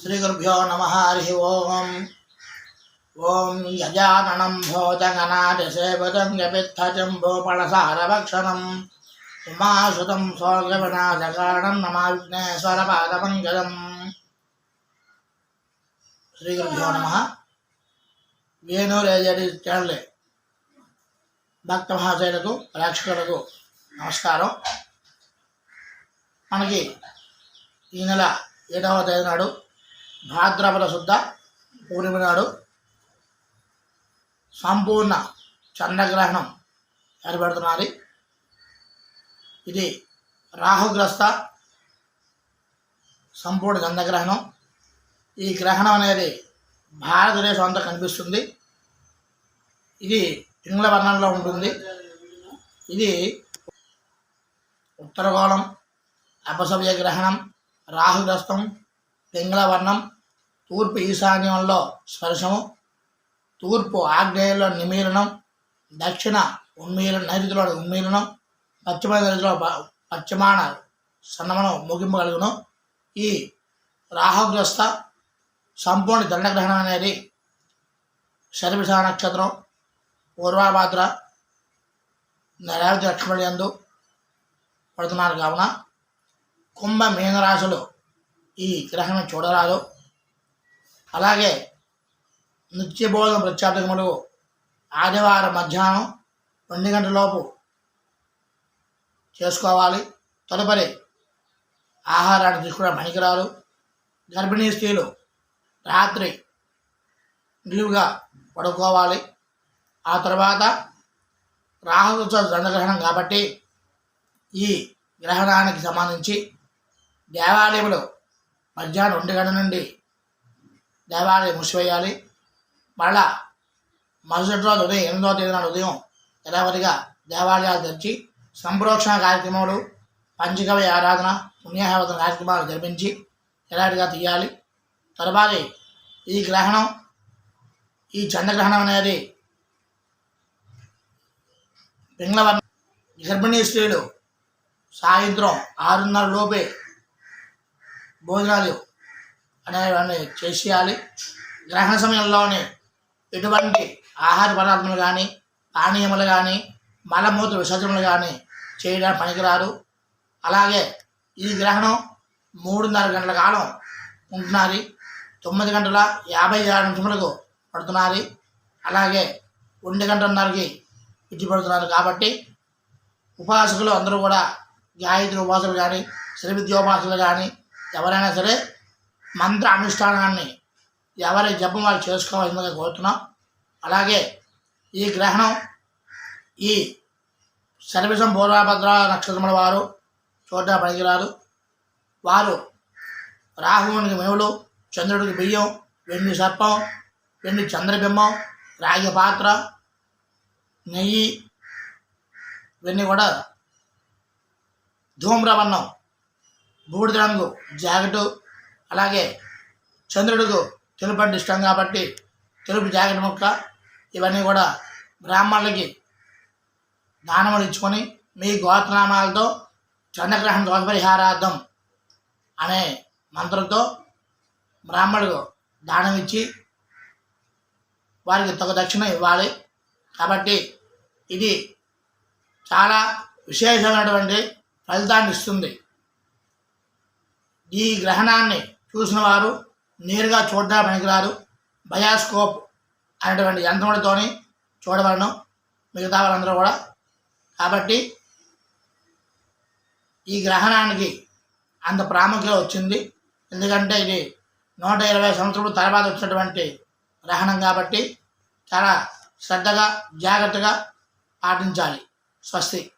శ్రీగురుభ్యో నమ హరి ఓం ఓం యజాననం భోజగనాదిసేవతం జపిత్థజంబోపళసారభక్షణం ఉమాసుతం సోగవినాశకారణం నమా విఘ్నేశ్వరపాదపంకజం శ్రీగురుభ్యో నమ వేణురేజడి ఛానల్ భక్త మహాశయులకు ప్రేక్షకులకు నమస్కారం. మనకి ఈ నెల ఏడవ తేదీ నాడు భాద్రపద శుద్ధ పూర్ణిమ నాడు సంపూర్ణ చంద్రగ్రహణం ఏర్పడుతున్నది. ఇది రాహుగ్రస్త సంపూర్ణ చంద్రగ్రహణం. ఈ గ్రహణం అనేది భారతదేశం అంతా కనిపిస్తుంది. ఇది ఇంగ్ల వర్ణంలో ఉంటుంది. ఇది ఉత్తరగోళం అపసవ్య గ్రహణం రాహుగ్రస్తం పింగళవర్ణం తూర్పు ఈశాన్యంలో స్పర్శము తూర్పు ఆగ్నేయంలో నిమీలనం దక్షిణ ఉమ్మీలన నైరుతిలో ఉమ్మీలనం పశ్చిమ నైరుతిలో పశ్చిమాన సన్నమనం ముగింపు కలుగును ఈ రాహుగ్రస్త సంపూర్ణ దండగ్రహణం అనేది శర్మిష నక్షత్రం పూర్వాభాద్ర రేవతి లక్ష్మణి ఎందు పడుతున్నారు. కావున కుంభ మీనరాశులు ఈ గ్రహణం చూడరాదు. అలాగే నిత్యబోధన ప్రత్యాటకములు ఆదివారం మధ్యాహ్నం రెండు గంటలలోపు చేసుకోవాలి. తదుపరి ఆహారాన్ని తీసుకోవడం పనికిరాదు గర్భిణీ స్త్రీలు రాత్రి నిలువుగా పడుకోవాలి. ఆ తర్వాత రాహుతో దండగ్రహణం కాబట్టి ఈ గ్రహణానికి సంబంధించి దేవాలయంలో మధ్యాహ్నం రెండు గంటల నుండి దేవాలయం మూసివేయాలి. మళ్ళా మరుసటి రోజు ఉదయం ఎనిమిదో తేదీ నాడు ఉదయం యథావతిగా దేవాలయాలు తెరిచి సంప్రోక్షణ కార్యక్రమాలు పంచకవి ఆరాధన పుణ్యాహవతన కార్యక్రమాలు జరిపించి యథావిధిగా తీయాలి. తర్వాత ఈ గ్రహణం ఈ చంద్రగ్రహణం అనేది పింగళవర్ణ గర్భిణీ స్త్రీలు సాయంత్రం ఆరున్నర లోపే భోజనాలు అనేవన్నీ చేసేయాలి. గ్రహణ సమయంలోనే ఎటువంటి ఆహార పదార్థములు కానీ పానీయములు కానీ మలమూత్ర విసర్జనలు కానీ చేయడానికి పనికిరారు అలాగే ఈ గ్రహణం మూడున్నర గంటల కాలం ఉంటున్నది. తొమ్మిది గంటల యాభై ఆరు నిమిషములకు పడుతున్నారు అలాగే ఒంటి గంటన్నరకి విడిచి పడుతున్నారు కాబట్టి ఉపాసకులు అందరూ కూడా గాయత్రి ఉపాసకులు కానీ శ్రీ విద్యోపాసకులు కానీ ఎవరైనా సరే మంత్ర అనుష్ఠానాన్ని ఎవరి జపం వాళ్ళు చేసుకోవాల్సిందిగా కోరుతున్నాం. అలాగే ఈ గ్రహణం ఈ సర్వీసం పూర్వభద్ర నక్షత్రముల వారు చోట పనికిరారు వారు రాహువునికి మేవులు చంద్రుడికి బియ్యం వెండి సర్పం వెండి చంద్రబింబం రాగి పాత్ర నెయ్యి ఇవన్నీ కూడా ధూమ్రవర్ణం బూడిద రంగు జాకెటు అలాగే చంద్రుడికి తెలుపు అంటే ఇష్టం కాబట్టి తెలుపు జాకెట్ ముక్క ఇవన్నీ కూడా బ్రాహ్మణులకి దానములు ఇచ్చుకొని మీ గోత్రనామాలతో చంద్రగ్రహణ దోష పరిహారార్థం అనే మంత్రంతో బ్రాహ్మణులకు దానం ఇచ్చి వారికి తగు దక్షిణ ఇవ్వాలి. కాబట్టి ఇది చాలా విశేషమైనటువంటి ఫలితాన్ని ఇస్తుంది. ఈ గ్రహణాన్ని చూసిన వారు నేరుగా చూడడా పనికిరారు బయాస్కోప్ అనేటువంటి యంత్రములతోని చూడవలను మిగతా వాళ్ళందరూ కూడా. కాబట్టి ఈ గ్రహణానికి అంత ప్రాముఖ్యత వచ్చింది. ఎందుకంటే ఇది నూట ఇరవై సంవత్సరాల తర్వాత వచ్చినటువంటి గ్రహణం కాబట్టి చాలా శ్రద్ధగా జాగ్రత్తగా పాటించాలి. స్వస్తి.